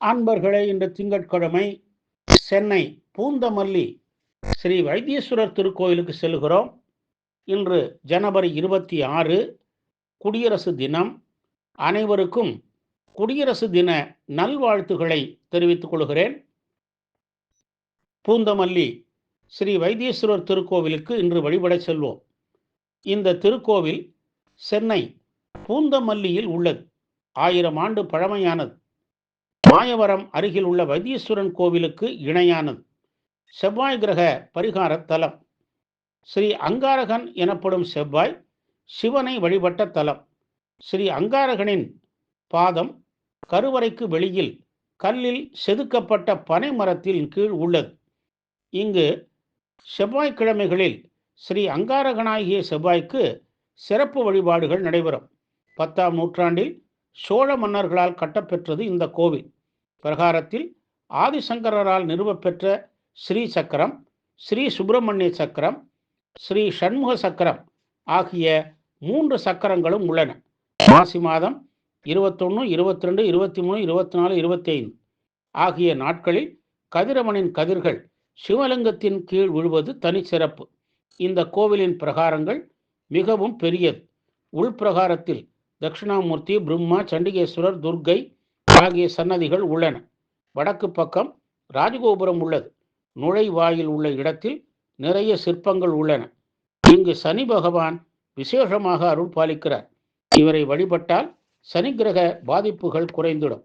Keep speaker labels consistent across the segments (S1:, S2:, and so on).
S1: அன்பர்களே இன்று திங்கட்கிழமை சென்னை பூந்தமல்லி ஸ்ரீ வைத்தீஸ்வரர் திருக்கோயிலுக்கு செல்கிறோம். இன்று ஜனவரி இருபத்தி ஆறு குடியரசு தினம். அனைவருக்கும் குடியரசு தின நல்வாழ்த்துக்களை தெரிவித்துக் கொள்கிறேன். பூந்தமல்லி ஸ்ரீ வைத்தீஸ்வரர் திருக்கோவிலுக்கு இன்று வழிபட செல்வோம். இந்த திருக்கோவில் சென்னை பூந்தமல்லியில் உள்ளது. ஆயிரம் ஆண்டு பழமையானது. மாயவரம் அருகில் உள்ள வைத்தீஸ்வரன் கோவிலுக்கு இணையானது. செவ்வாய் கிரக பரிகார தலம். ஸ்ரீ அங்காரகன் எனப்படும் செவ்வாய் சிவனை வழிபட்ட தலம். ஸ்ரீ அங்காரகனின் பாதம் கருவறைக்கு வெளியில் கல்லில் செதுக்கப்பட்ட பனை மரத்தின் கீழ் உள்ளது. இங்கு செவ்வாய்க்கிழமைகளில் ஸ்ரீ அங்காரகனாகிய செவ்வாய்க்கு சிறப்பு வழிபாடுகள் நடைபெறும். பத்தாம் நூற்றாண்டில் சோழ மன்னர்களால் கட்டப்பெற்றது இந்த கோவில். பிரகாரத்தில் ஆதிசங்கரால் நிறுவப்பெற்ற ஸ்ரீ சக்கரம் ஸ்ரீ சுப்பிரமணிய சக்கரம் ஸ்ரீ சண்முக சக்கரம் ஆகிய மூன்று சக்கரங்களும் உள்ளன. மாசி மாதம் இருபத்தொன்று இருபத்தி ரெண்டு இருபத்தி மூணு இருபத்தி நாலு இருபத்தி ஐந்து ஆகிய நாட்களில் கதிரவனின் கதிர்கள் சிவலிங்கத்தின் கீழ் விழுவது தனிச்சிறப்பு இந்த கோவிலின் பிரகாரங்கள் மிகவும் பெரியது. உள்பிரகாரத்தில் தட்சிணாமூர்த்தி பிரம்மா சண்டிகேஸ்வரர் துர்க்கை ஆகிய சன்னதிகள் உள்ளன. வடக்கு பக்கம் ராஜகோபுரம் உள்ளது. நுழைவாயில் உள்ள இடத்தில் நிறைய சிற்பங்கள் உள்ளன. இங்கு சனி பகவான் விசேஷமாக அருள் பாலிக்கிறார். இவரை வழிபட்டால் சனி கிரக பாதிப்புகள் குறைந்திடும்.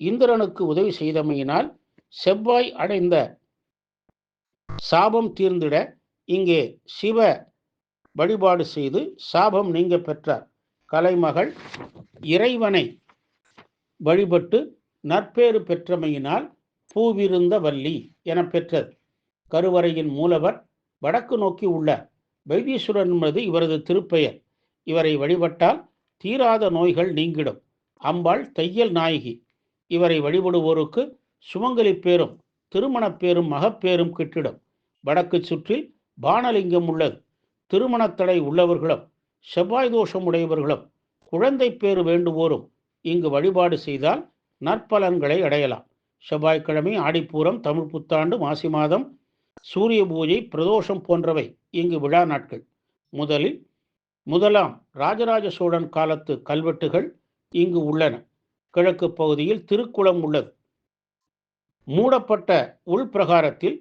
S1: இந்திரனுக்கு உதவி செய்தமையினால் செவ்வாய் அடைந்த சாபம் தீர்ந்திட இங்கே சிவ வழிபாடு செய்து சாபம் நீங்க பெற்றார். கலைமகள் இறைவனை வழிபட்டு நற்பேறு பெற்றமையினால் பூவிருந்த வள்ளி என பெற்றது. கருவறையின் மூலவர் வடக்கு நோக்கி உள்ள வைத்தீஸ்வரன் என்பது இவரது திருப்பெயர். இவரை வழிபட்டால் தீராத நோய்கள் நீங்கிடும். அம்பாள் தையல் நாயகி. இவரை வழிபடுவோருக்கு சுமங்கலி பேரும் திருமணப் பேரும் மகப்பேரும் கிட்டிடும். வடக்கு சுற்றில் பானலிங்கம் உள்ளது. திருமணத்தடை உள்ளவர்களும் செவ்வாய் தோஷம் உடையவர்களும் குழந்தை பேறு வேண்டுவோரும் இங்கு வழிபாடு செய்தால் நற்பலன்களை அடையலாம். செவ்வாய்க்கிழமை ஆடிப்பூரம் தமிழ் புத்தாண்டு மாசி மாதம் சூரிய பூஜை பிரதோஷம் போன்றவை இங்கு விழா நாட்கள். முதலில் முதலாம் ராஜராஜ சோழன் காலத்து கல்வெட்டுகள் இங்கு உள்ளன. கிழக்கு பகுதியில் திருக்குளம் உள்ளது. மூடப்பட்ட உள்பிரகாரத்தில்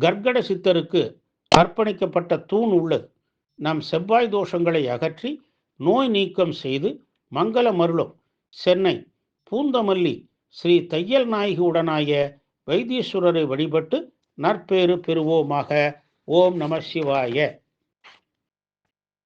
S1: கர்கட சித்தருக்கு அர்ப்பணிக்கப்பட்ட தூண் உள்ளது. நம் செவ்வாய் தோஷங்களை அகற்றி நோய் நீக்கம் செய்து மங்கள மருளும் சென்னை பூந்தமல்லி ஸ்ரீ தையல் நாயகியுடனாய வைத்தீஸ்வரரை வழிபட்டு நற்பேறு பெறுவோமாக. ஓம் நம சிவாய.